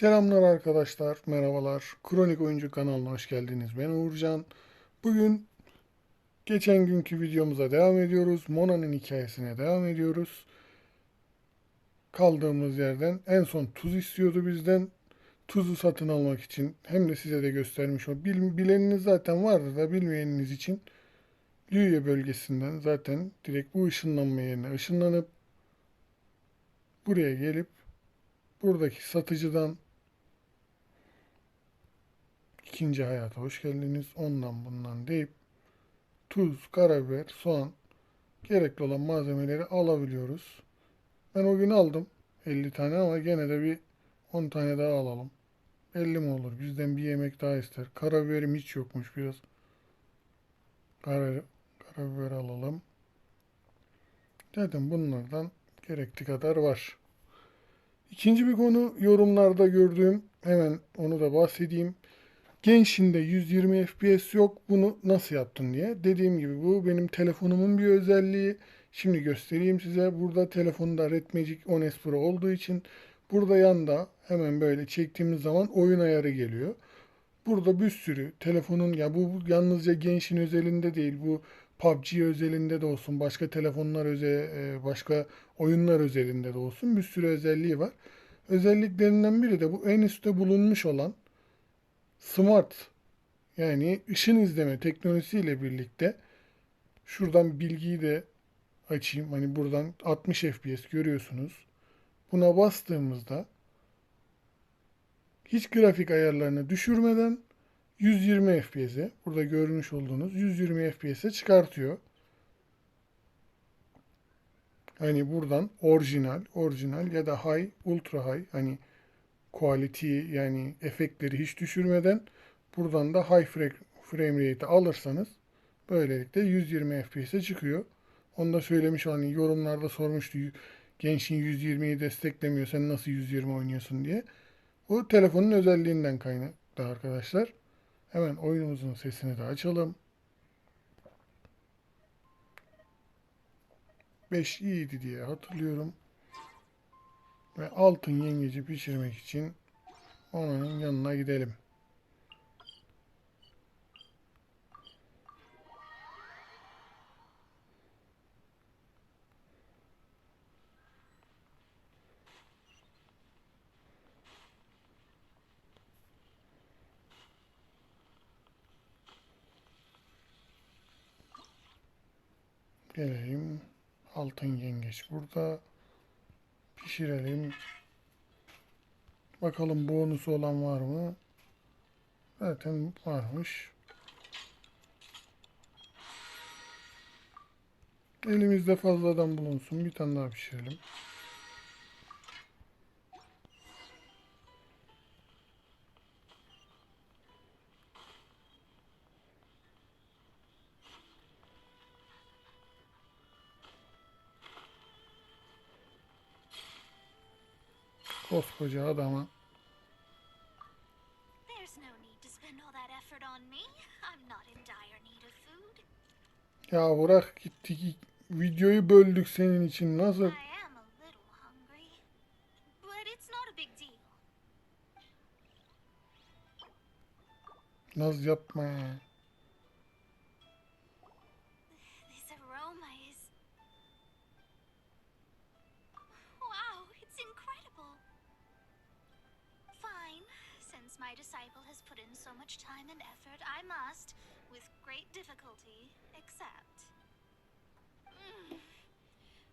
Selamlar arkadaşlar, merhabalar. Kronik Oyuncu kanalına hoş geldiniz. Ben Uğurcan. Bugün geçen günkü videomuza devam ediyoruz. Mona'nın hikayesine devam ediyoruz. Kaldığımız yerden en son tuz istiyordu bizden. Tuzu satın almak için hem de size de göstermiş o. Bil, bileniniz zaten vardır da bilmeyeniniz için Lüye bölgesinden zaten direkt bu ışınlanma yerine ışınlanıp buraya gelip buradaki satıcıdan ikinci hayata hoş geldiniz. Ondan bundan deyip tuz, karabiber, soğan gerekli olan malzemeleri alabiliyoruz. Ben o gün aldım 50 tane ama gene de bir 10 tane daha alalım. 50 mi olur? Bizden bir yemek daha ister. Karabiberim hiç yokmuş biraz. Kara, karabiber alalım. Zaten bunlardan gerekli kadar var. İkinci bir konu yorumlarda gördüğüm hemen onu da bahsedeyim. Genshin'de 120 FPS yok. Bunu nasıl yaptın diye. Dediğim gibi bu benim telefonumun bir özelliği. Şimdi göstereyim size. Burada telefonda Red Magic 10S Pro olduğu için burada yanda hemen böyle çektiğimiz zaman oyun ayarı geliyor. Burada bir sürü telefonun ya bu yalnızca Genshin özelinde değil bu PUBG özelinde de olsun başka telefonlar özel başka oyunlar özelinde de olsun bir sürü özelliği var. Özelliklerinden biri de bu en üstte bulunmuş olan smart yani ışın izleme teknolojisiyle birlikte şuradan bilgiyi de açayım. Hani buradan 60 FPS görüyorsunuz. Buna bastığımızda hiç grafik ayarlarını düşürmeden 120 FPS'e burada görmüş olduğunuz 120 FPS'e çıkartıyor. Hani buradan orijinal, orijinal ya da high, ultra high hani quality yani efektleri hiç düşürmeden buradan da high frame rate alırsanız böylelikle 120 FPS'e çıkıyor. Onu da söylemiş hani yorumlarda sormuştu Genshin 120'yi desteklemiyor sen nasıl 120 oynuyorsun diye. O telefonun özelliğinden kaynaklı arkadaşlar. Hemen oyunumuzun sesini de açalım. 5 iyiydi diye hatırlıyorum. Ve altın yengeci pişirmek için onun yanına gidelim. Geleyim. Altın yengeç burada. Pişirelim. Bakalım bonusu olan var mı? Zaten varmış. Elimizde fazladan bulunsun. Bir tane daha pişirelim. Of food. Ya bırak gittik. Videoyu böldük senin için. Nasıl? I am a little hungry, but it's not a big deal. Naz yapma ya. And effort, I must, with great difficulty, accept. Mm.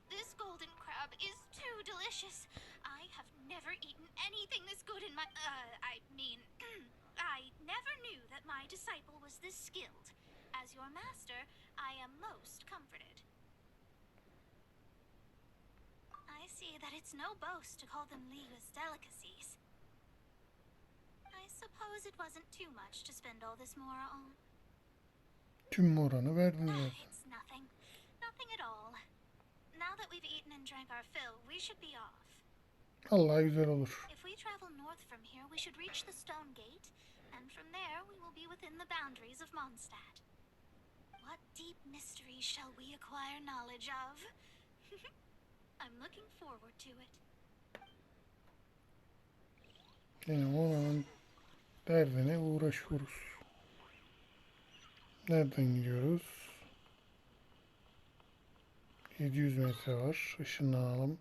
This golden crab is too delicious. I have never eaten anything this good in my. Uh, I mean, I never knew that my disciple was this skilled. As your master, I am most comforted. I see that it's no boast to call them Liga's delicacies. Suppose it wasn't too much to spend all this mora on. Tüm moranı verdin zaten. It's nothing. Nothing at all. Now that we've eaten and drank our fill, we should be off. Allah güzel olur. If we travel north from here, we should reach the stone gate, and from there we will be within the boundaries of Mondstadt. What deep mysteries shall we acquire knowledge of? I'm looking forward to it. Yine onun derdine uğraşıyoruz. Nereden gidiyoruz? 700 metre var. Işınlanalım.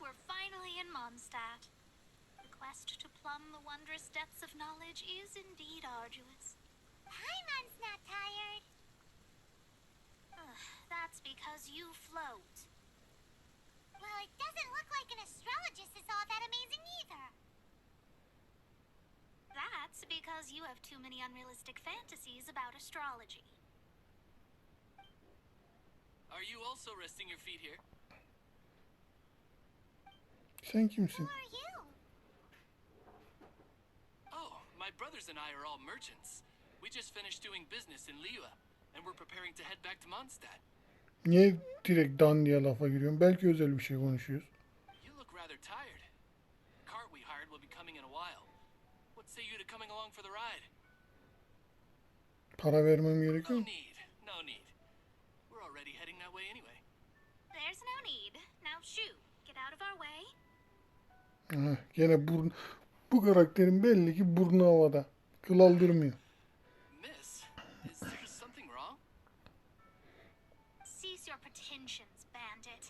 We're finally in Mondstadt. The quest to plumb the wondrous depths of knowledge is indeed arduous. Paimon's not tired. That's because you float. Well, it doesn't look like an astrologist is all that amazing either. That's because you have too many unrealistic fantasies about astrology. Are you also resting your feet here? Sen kimsin? are you? Oh, my brothers and I are all merchants. We just finished doing business in Liua, and we're preparing to head back to Mondstadt. Niye direkt dan diye lafa giriyorsun? Belki özel bir şey konuşuyoruz. You look rather tired. Cart we hired will be coming in a while. What say you to coming along for the ride? Para vermem No gerekiyor mu? need, no need. We're already heading that way anyway. There's no need. Now shoo, Heh, gene burun... Bu karakterin belli ki burnu havada. Kıl aldırmıyor. Miss, is there something wrong? Cease your pretensions, bandit.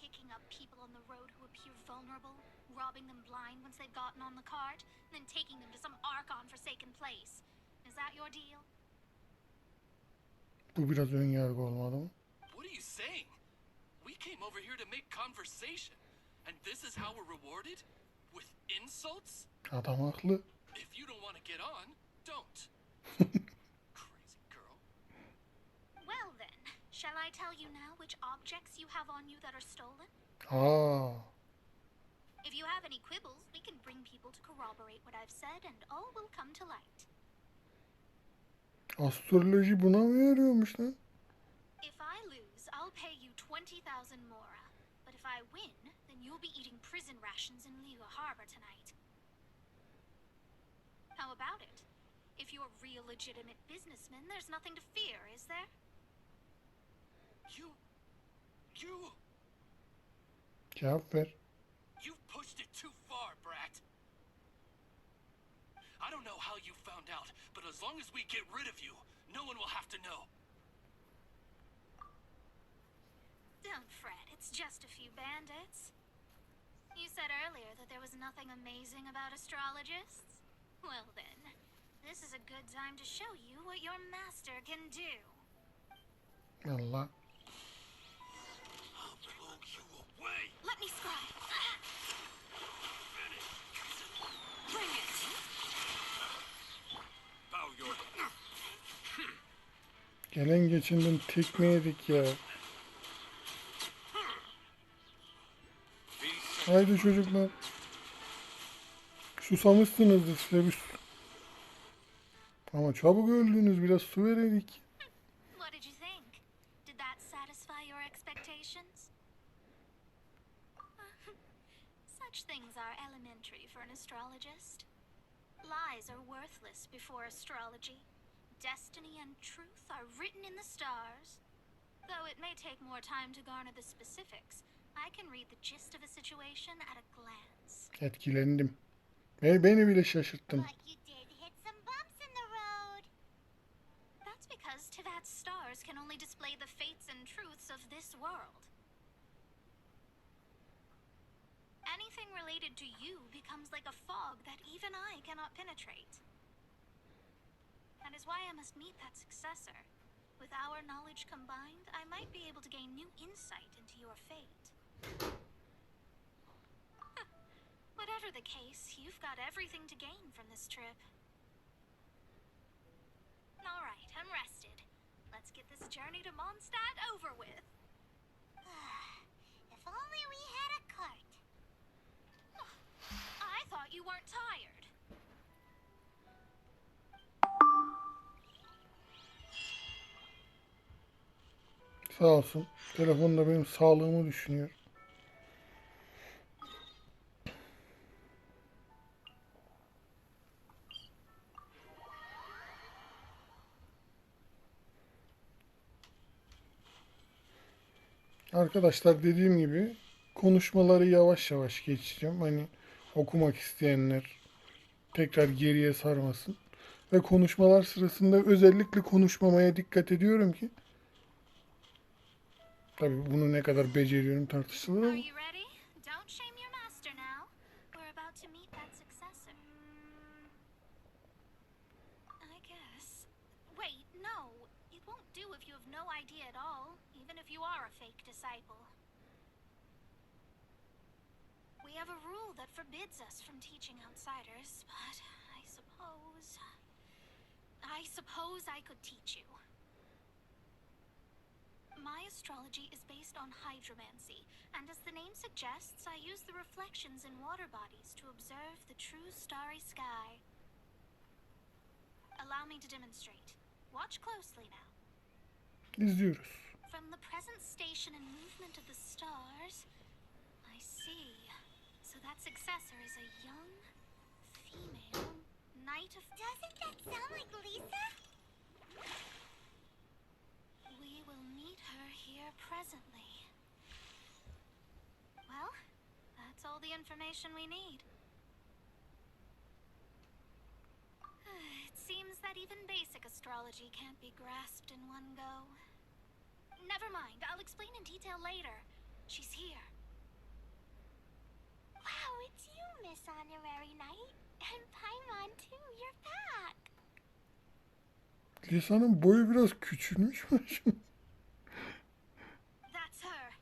Picking up people on the road who appear vulnerable, robbing them blind once they've gotten on the cart, and then taking them to some Archon forsaken place. Is that your deal? Bu biraz ön yargı olmadı mı? What are you saying? We came over here to make conversation, and this is how we're rewarded? With insults? Adam haklı. If you don't want to get on, don't. Crazy girl. Well then, shall I tell you now which objects you have on you that are stolen? Aa, If you have any quibbles, we can bring people to corroborate what I've said, and all will come to light. astroloji buna mı yarıyormuş lan? If I lose, I'll pay you 20,000 mora. But if I win, then you'll be eating prison rations in Liwa Harbor tonight. How about it? If you're a real legitimate businessman, there's nothing to fear, is there? You. You. Cevap. You've pushed it too far, brat. I don't know how you found out, but as long as we get rid of you, no one will have to know. Don't fret, it's just a few bandits. You said earlier that there was nothing amazing about astrologists? Well then, this is a good time to show you what your master can do. Allah. Uh, I'll blow you away. Let me scribe. Bring it. Bow your Gelen geçinden tekme yedik ya. Haydi çocuklar. Susamışsınızdır size bir su. Ama çabuk öldünüz biraz su expectations? Such things are elementary for an astrologist. Lies are worthless before astrology. Destiny and truth are written in the stars. Though it may take more time to garner the specifics, I can read the gist of a situation at a glance. Etkilendim. Beni, beni bile şaşırttın. But you did hit some bumps in the road. That's because Tivat's stars can only display the fates and truths of this world. Anything related to you becomes like a fog that even I cannot penetrate. That is why I must meet that successor. With our knowledge combined, I might be able to gain new insight into your fate. Whatever the case, you've got everything to gain from this trip. All right, I'm rested. Let's get this journey to Mondstadt over with. if only we had a cart. I thought you weren't tired. Sağ olsun. Telefonda benim sağlığımı düşünüyor. Arkadaşlar dediğim gibi konuşmaları yavaş yavaş geçeceğim. Hani okumak isteyenler tekrar geriye sarmasın. Ve konuşmalar sırasında özellikle konuşmamaya dikkat ediyorum ki Tabii bunu ne kadar beceriyorum tartışılır ama won't do if you have no idea at all, even if you are a fake disciple. We have a rule that forbids us from teaching outsiders, but I suppose. I suppose I could teach you. My astrology is based on hydromancy, and as the name suggests, I use the reflections in water bodies to observe the true starry sky. Allow me to demonstrate. Watch closely now. Izliyoruz. From the present station and movement of the stars, I see. So that successor is a young, female knight of. Doesn't that sound like Lisa? We will meet her here presently. Well, that's all the information we need. It seems that even basic astrology can't be grasped in one go. Never mind, I'll explain in detail later. She's here. Wow, it's you, Miss Honorary Knight. And Paimon, too, you're back. Lisa'nın boyu biraz küçülmüş mü şimdi? That's her,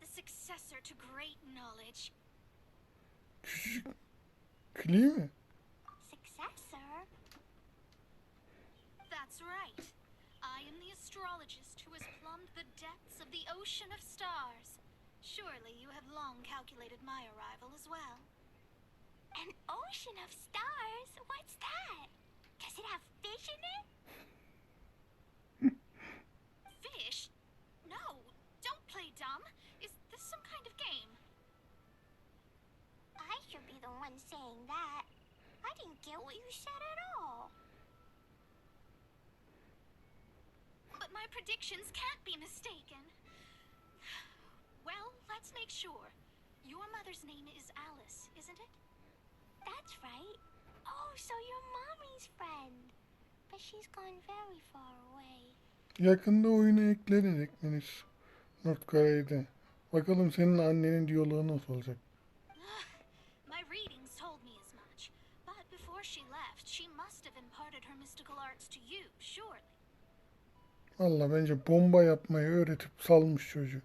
the successor to great knowledge. Küçücük. Kli mi? Successor? That's right. I am the astrologist who has plumbed the depths of the ocean of stars. Surely you have long calculated my arrival as well. An ocean of stars? What's that? Does it have fish in it? fish? No, don't play dumb. Is this some kind of game? I should be the one saying that. I didn't get what you said at all. But my predictions can't be mistaken. Well, let's make sure. Your mother's name is Alice, isn't it? That's right. Oh, so you're mommy's friend. But she's gone very far away. Yakında oyuna eklenir eklenir. North Kore'de. Bakalım senin annenin diyaloğu nasıl olacak? My readings told me as much. But before she left, she must have imparted her mystical arts to you, surely. Valla bence bomba yapmayı öğretip salmış çocuğu.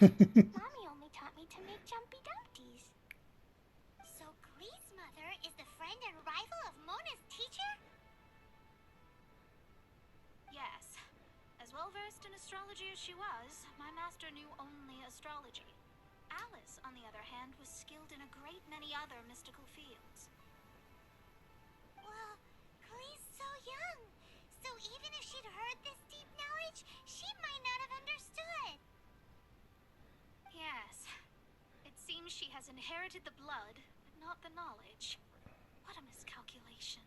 Mommy only taught me to make jumpy dumpties. So Glee's mother is the friend and rival of Mona's teacher? Yes. As well versed in astrology as she was, my master knew only astrology. Alice, on the other hand, was skilled in a great many other mystical fields. Well, Glee's so young. So even if she'd heard this deep knowledge, she might not have understood. Yes. It seems she has inherited the blood, but not the knowledge. What a miscalculation.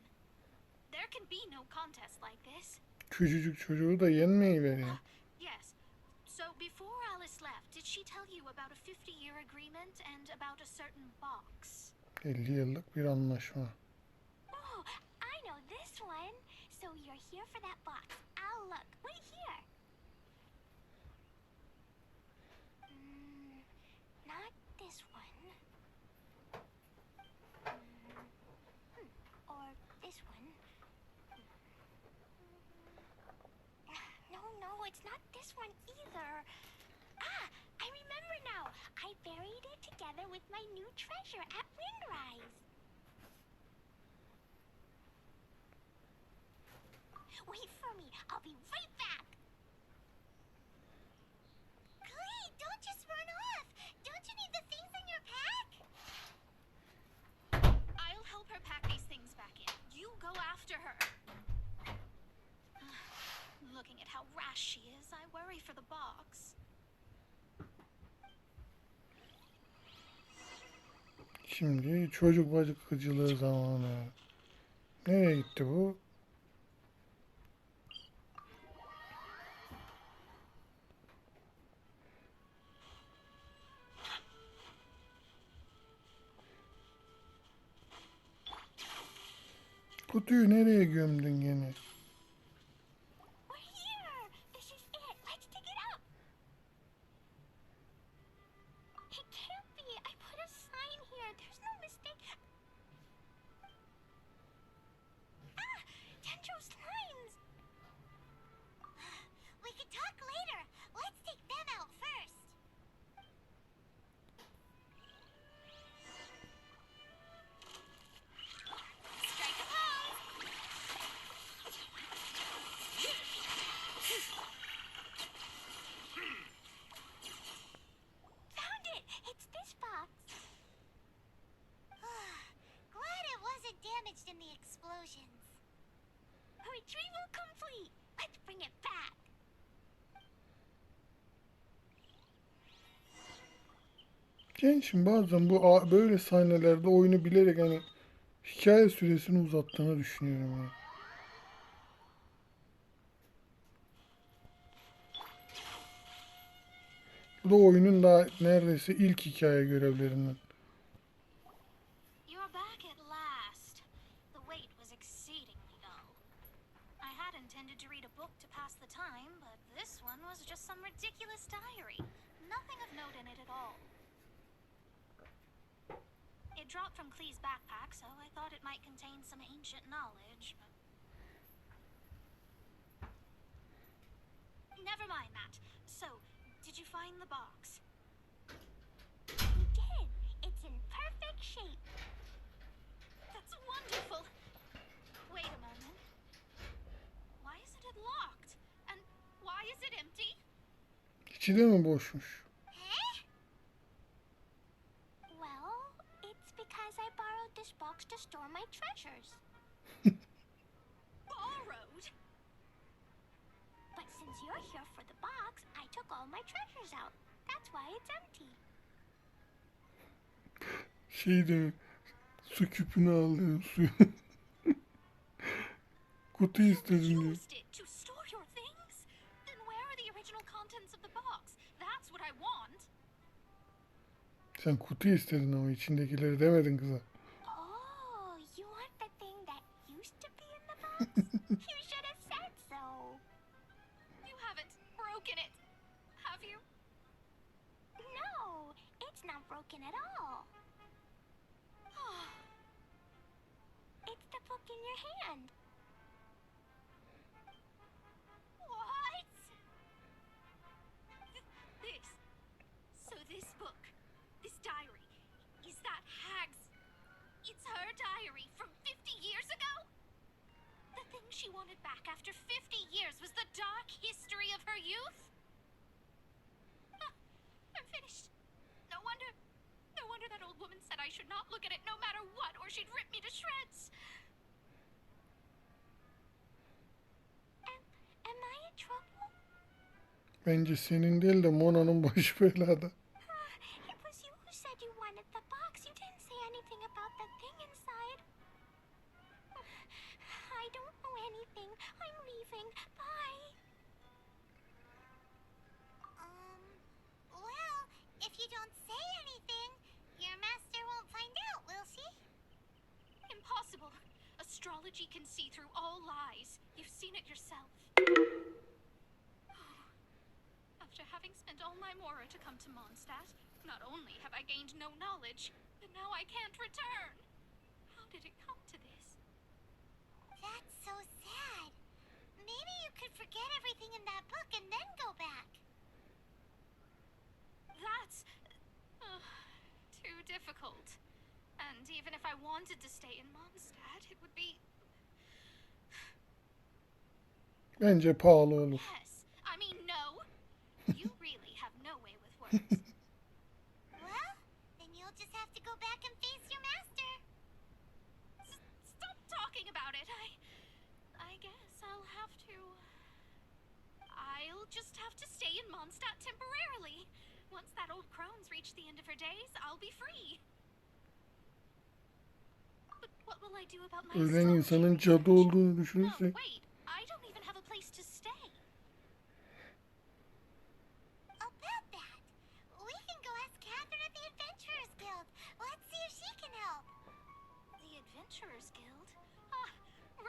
There can be no contest like this. Küçücük çocuğu da yenmeyi veriyor. Ah, yes. So before Alice left, did she tell you about a 50 year agreement and about a certain box? 50 yıllık bir anlaşma. Oh, I know this one. So you're here for that box. I'll look. Wait here. Mm, not this one. Mm, hmm, or this one. No, no, it's not this one either. Ah, I remember now. I buried it together with my new treasure at Windrise. Wait for me. I'll be right back. Clee, don't just run after her. Looking at how rash she is, I worry for the box. Şimdi çocuk bacık gıcılığı zamanı. Nereye gitti bu? Kutuyu nereye gömdün gene? Damaged in the explosions. Retrieval complete. Let's bring it back. Gençim bazen bu böyle sahnelerde oyunu bilerek hani hikaye süresini uzattığını düşünüyorum ya. Bu da oyunun da neredeyse ilk hikaye görevlerinden. Time, but this one was just some ridiculous diary. Nothing of note in it at all. It dropped from Clee's backpack, so I thought it might contain some ancient knowledge. Never mind that. So, did you find the box? You did. It's in perfect shape. That's wonderful. Wait a moment. Why isn't it locked? And why is it empty? İçi de mi boşmuş? Huh? Well, it's because I borrowed this box to store my treasures. Borrowed? But since you're here for the box, I took all my treasures out. That's why it's empty. Şey de su küpünü aldım suyu. Kutu istedim diyor. Sen kutu istedin ama içindekileri demedin kıza. Oh, you want the thing that used to be in the box? you should have said so. You haven't broken it, have you? No, it's not broken at all. It's the book in your hand. Diary from 50 years ago? The thing she wanted back after 50 years was the dark history of her youth? I'm finished. No wonder. No wonder that old woman said I should not look at it no matter what, or she'd rip me to shreds. Am, am I in trouble? Bence senin değil de Mona'nın başı belada. Anything. I'm leaving. Bye. Um, well, if you don't say anything, your master won't find out, will she? Impossible. Astrology can see through all lies. You've seen it yourself. After having spent all my mora to come to Mondstadt, not only have I gained no knowledge, but now I can't return. How did it come to this? That's so sad. Maybe you could forget everything in that book and then go back. That's uh, too difficult. And even if I wanted to stay in Mondstadt, it would be Bence pahalı olur. yes. I mean no. You really have no way with words. Well, then you'll just have to go back and face your master. S- Stop talking about it. I I guess I'll have to I'll just have to stay in Mondstadt temporarily. Once that old crone's reached the end of her days, I'll be free. But what will I do about my Ölen astrology insanın research? cadı olduğunu No, düşünürsek. wait. I don't even have a place to stay. About that, we can go ask Catherine at the Adventurers Guild. Let's see if she can help. The Adventurers Guild? Ah,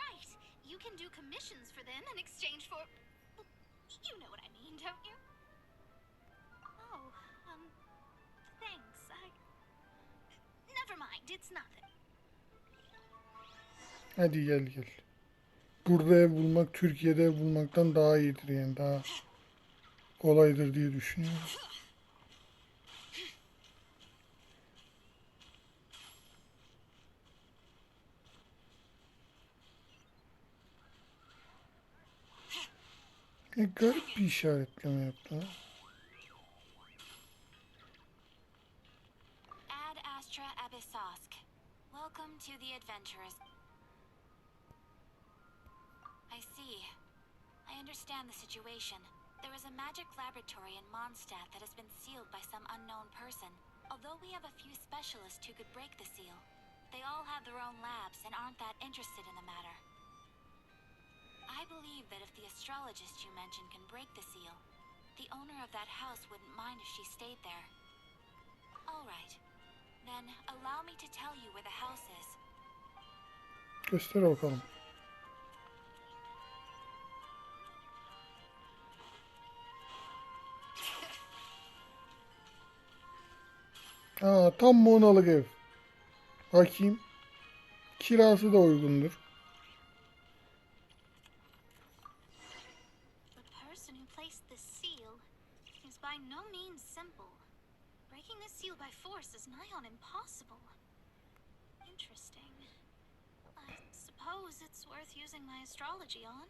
right. You can do commissions for them in exchange for. You know what I mean, don't you? Oh, um. Thanks. I. Never mind, it's nothing. Hadi gel gel. Burada ev bulmak Türkiye'de ev bulmaktan daha iyidir yani daha kolaydır diye düşünüyorum. Ne garip bir işaretleme yaptı. Ad Astra Abyssosk. Welcome to the Adventurers. I see. I understand the situation. There is a magic laboratory in Mondstadt that has been sealed by some unknown person. Although we have a few specialists who could break the seal, they all have their own labs and aren't that interested in the matter. I believe that if the astrologist you mentioned can break the seal, the owner of that house wouldn't mind if she stayed there. All right. Then allow me to tell you where the house is. Göster bakalım. Aa, tam monalık ev. Bakayım. Kirası da uygundur. By no means simple. Breaking the seal by force is nigh on impossible. Interesting. I suppose it's worth using my astrology on.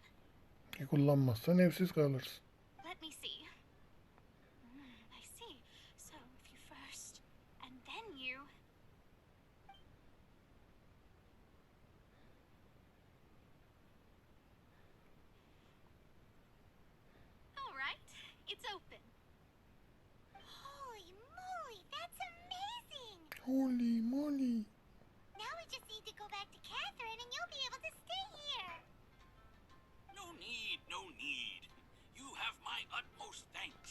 Kullanmazsan evsiz kalırsın. Let me see. Holy moly. Now we just need to go back to Catherine and you'll be able to stay here. No need, no need. You have my utmost thanks.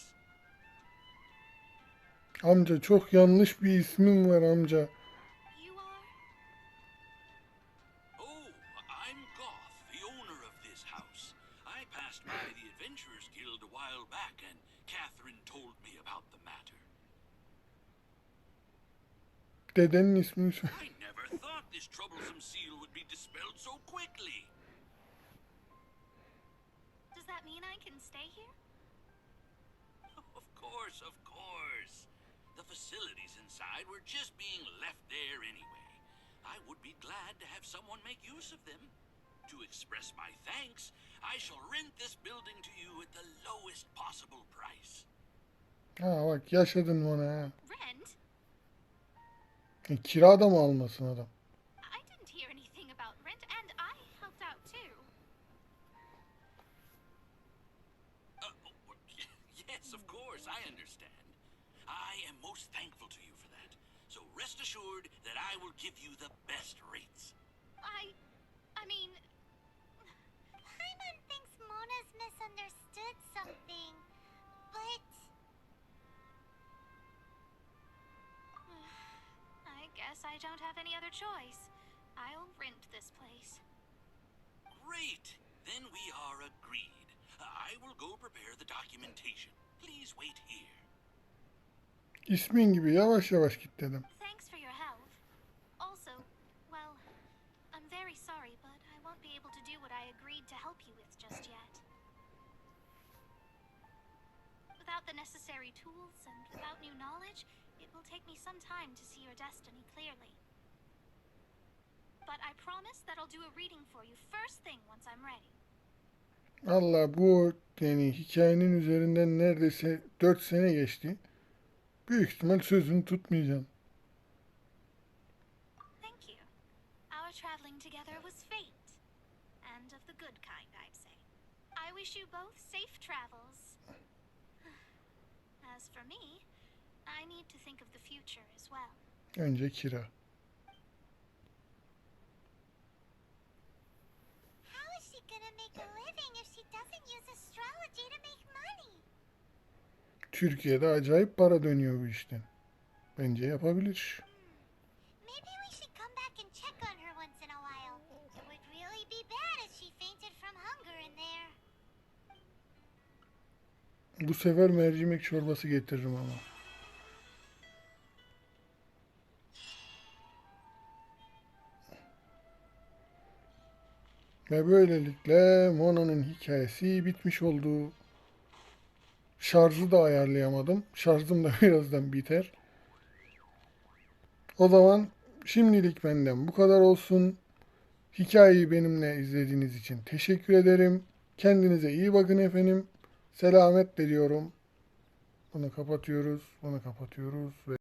Amca çok yanlış bir ismin var amca. Dedenin ismini söyle. I never thought this troublesome seal would be dispelled so quickly. Does that mean I can stay here? Of course, of course. The facilities inside were just being left there anyway. I would be glad to have someone make use of them. To express my thanks, I shall rent this building to you at the lowest possible price. Ha bak yaşadın bana ha. Rent? E, kira da mı almasın adam? I didn't hear anything about rent, I don't have any other choice. I'll rent this place. Great! Then we are agreed. I will go prepare the documentation. Please wait here. İsmin gibi yavaş yavaş git dedim. Thanks for your help. Also, well, I'm very sorry, but I won't be able to do what I agreed to help you with just yet. Without the necessary tools and without new knowledge, it will take me some time to see your destiny clearly. But I promise that I'll do a reading for you first thing once I'm ready. Allah bu yani hikayenin üzerinden neredeyse 4 sene geçti. Büyük ihtimal sözünü tutmayacağım. Thank you. Our traveling together was fate. And of the good kind, I'd say. I I wish you both safe travels. As for me, Önce kira. How is she gonna make a living if she doesn't use astrology to make money? Türkiye'de acayip para dönüyor bu işten. Bence yapabilir. Maybe we should come back and Ve böylelikle Mona'nın hikayesi bitmiş oldu. Şarjı da ayarlayamadım. Şarjım da birazdan biter. O zaman şimdilik benden bu kadar olsun. Hikayeyi benimle izlediğiniz için teşekkür ederim. Kendinize iyi bakın efendim. Selametle diyorum. Bunu kapatıyoruz. Bunu kapatıyoruz ve